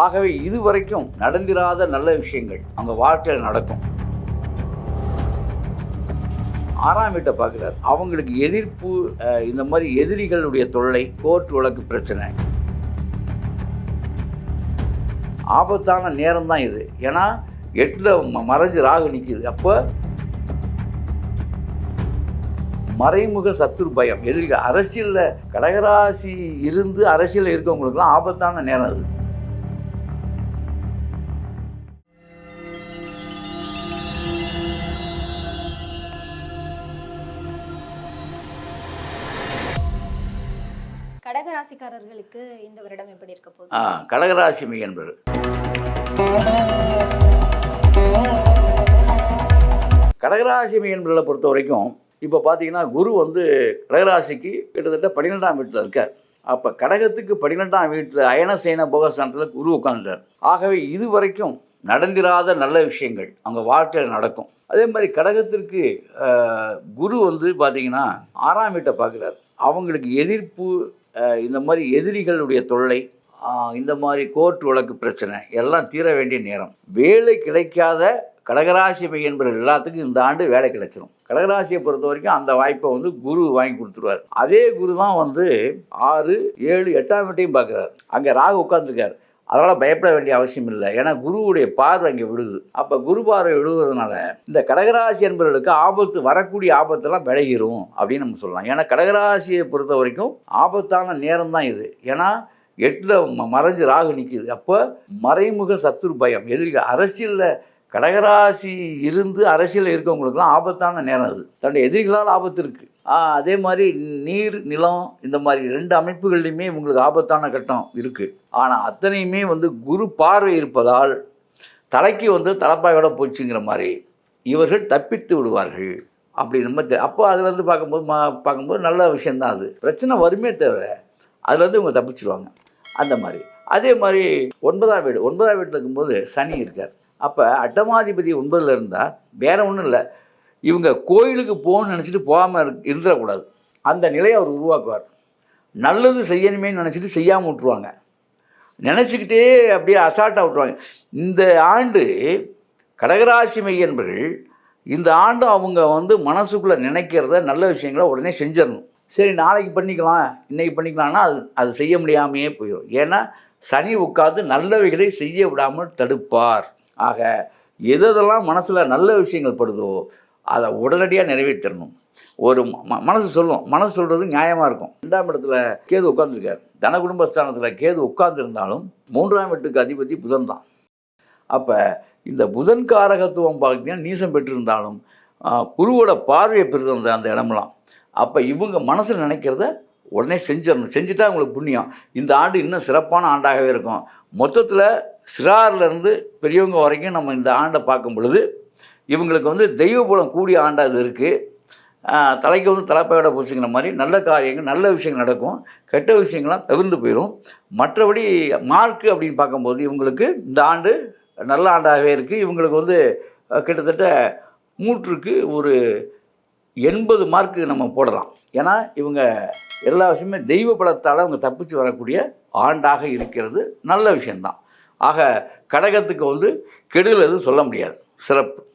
ஆகவே இதுவரைக்கும் நடந்திராத நல்ல விஷயங்கள் அவங்க வாழ்க்கையில் நடக்கும். ஆறாம் வீட்டை பார்க்குறாரு. அவங்களுக்கு எதிர்ப்பு இந்த மாதிரி எதிரிகளுடைய தொல்லை கோர்ட் வழக்கு பிரச்சனை. ஆபத்தான நேரம் தான் இது. ஏன்னா எட்டில் மறைஞ்சு ராகு நிற்கிது அப்போ மறைமுக சத்துரு பயம். எதிரிகள் அரசியலில் கடகராசி இருந்து அரசியலில் இருக்கவங்களுக்குலாம் ஆபத்தான நேரம் அது. கடகராசிக்காரர்களுக்கு இந்த வருடம் எப்படி இருக்க போகுது? ஆ, கடகராசி மிக என்பது கடகராசி மிக பொறுத்த வரைக்கும் இப்போ பார்த்தீங்கன்னா குரு வந்து கடகராசிக்கு கிட்டத்தட்ட பன்னிரெண்டாம் வீட்டில் இருக்கார். அப்போ கடகத்துக்கு பன்னிரெண்டாம் வீட்டில் அயன சேன போகஸ்தானத்தில் குரு உட்காந்துட்டார் ஆகவே இது வரைக்கும் நடந்திராத நல்ல விஷயங்கள் அவங்க வாழ்க்கையில் நடக்கும். அதே மாதிரி கடகத்திற்கு குரு வந்து பார்த்தீங்கன்னா ஆறாம் வீட்டை பார்க்குறாரு அவங்களுக்கு எதிர்ப்பு இந்த மாதிரி எதிரிகளுடைய தொல்லை இந்த மாதிரி கோர்ட் வழக்கு பிரச்சனை எல்லாம் தீர வேண்டிய நேரம். வேலை கிடைக்காத கடகராசி என்பவர் எல்லாத்துக்கும் இந்த ஆண்டு வேலை கிடைச்சிடும் கடகராசியை பொறுத்த வரைக்கும் அந்த வாய்ப்பை வந்து குரு வாங்கி கொடுத்துருவார். அதே குரு தான் வந்து ஆறு ஏழு எட்டாம் வீட்டையும் பார்க்குறாரு. அங்கே ராகு உட்காந்துருக்காரு அதனால் பயப்பட வேண்டிய அவசியம் இல்லை. ஏன்னா குருவுடைய பார்வை அங்கே விழுது அப்போ குரு பார்வை விழுகிறதுனால இந்த கடகராசி என்பவர்களுக்கு ஆபத்து வரக்கூடிய ஆபத்தெல்லாம் விலகிரும் அப்படின்னு நம்ம சொல்லலாம். ஏன்னா கடகராசியை பொறுத்த வரைக்கும் ஆபத்தான நேரம் தான் இது. ஏன்னா எட்டில் மறைஞ்சு ராகு நிற்கிது அப்போ மறைமுக சத்துரு பயம். எதிரிக அரசியலில் கடகராசி இருந்து அரசியலில் இருக்கவங்களுக்குலாம் ஆபத்தான நேரம் அது. தன்னுடைய எதிரிகளால் ஆபத்து இருக்குது அதே மாதிரி நீர் நிலம் இந்த மாதிரி ரெண்டு அமைப்புகள்லையுமே இவங்களுக்கு ஆபத்தான கட்டம் இருக்குது ஆனால் அத்தனையுமே வந்து குரு பார்வை இருப்பதால் தலைக்கு வந்து தலைப்பாயோட போச்சுங்கிற மாதிரி இவர்கள் தப்பித்து விடுவார்கள். அப்படி நம்ம அப்போ அதுலேருந்து பார்க்கும்போது மா பார்க்கும்போது நல்ல விஷயந்தான் அது. பிரச்சனை வருமே தவிர அதுலேருந்து இவங்க தப்பிச்சிருவாங்க. அந்த மாதிரி. அதே மாதிரி ஒன்பதாம் வீடு ஒன்பதாம் வீட்டில் இருக்கும்போது சனி இருக்கார். அப்போ அட்டமாதிபதி ஒன்பதில் இருந்தால் வேற ஒன்றும் இல்லை. இவங்க கோயிலுக்கு போகணும்னு நினச்சிட்டு போகாமல் இருந்துடக்கூடாது. அந்த நிலையை அவர் உருவாக்குவார். நல்லது செய்யணுமே நினச்சிட்டு செய்யாமல் விட்ருவாங்க நினச்சிக்கிட்டே அப்படியே அசால்ட்டாக விட்ருவாங்க இந்த ஆண்டு கடகராசி மையன்பர்கள் இந்த ஆண்டு அவங்க வந்து மனசுக்குள்ளே நினைக்கிறத நல்ல விஷயங்களை உடனே செஞ்சிடணும். சரி நாளைக்கு பண்ணிக்கலாம் இன்றைக்கி பண்ணிக்கலாம்னா அது அது செய்ய முடியாமையே போயிடும். ஏன்னா சனி உட்காந்து நல்லவைகளை செய்ய விடாமல் தடுப்பார். ஆக எதெல்லாம் மனசில் நல்ல விஷயங்கள் படுதோ அதை உடனடியாக நிறைவேற்றணும். ஒரு ம- மனசு சொல்லும். மனசு சொல்கிறது நியாயமாக இருக்கும். ரெண்டாம் இடத்துல கேது உட்காந்துருக்கார் தன குடும்பஸ்தானத்தில் கேது உட்காந்துருந்தாலும் மூன்றாம் வீட்டுக்கு அதிபதி புதன் தான். அப்போ இந்த புதன் காரகத்துவம் பார்த்தீங்கன்னா நீசம் பெற்றிருந்தாலும் குருவோட பார்வையை பெற்றிருந்த அந்த இடமெல்லாம். அப்போ இவங்க மனசில் நினைக்கிறத உடனே செஞ்சிடணும். செஞ்சுட்டா அவங்களுக்கு புண்ணியம். இந்த ஆண்டு இன்னும் சிறப்பான ஆண்டாகவே இருக்கும். மொத்தத்தில் சிறார்லேருந்து பெரியவங்க வரைக்கும் நம்ம இந்த ஆண்டை பார்க்கும் பொழுது இவங்களுக்கு வந்து தெய்வபுலம் கூடிய ஆண்டாக இது இருக்குது தலைக்கு வந்து தலைப்பையோட போச்சுங்கிற மாதிரி நல்ல காரியங்கள் நல்ல விஷயங்கள் நடக்கும். கெட்ட விஷயங்கள்லாம் தவிர்ந்து போயிடும் மற்றபடி மார்க்கு அப்படின்னு பார்க்கும்போது இவங்களுக்கு இந்த ஆண்டு நல்ல ஆண்டாகவே இருக்குது இவங்களுக்கு வந்து கிட்டத்தட்ட மூற்றுக்கு ஒரு எண்பது மார்க்கு நம்ம போடலாம். ஏன்னா இவங்க எல்லா விஷயமே தெய்வ பலத்தால் அவங்க தப்பிச்சு வரக்கூடிய ஆண்டாக இருக்கிறது நல்ல விஷயந்தான் ஆக கடகத்துக்கு வந்து கெடுதல் எதுவும் சொல்ல முடியாது. சிறப்பு.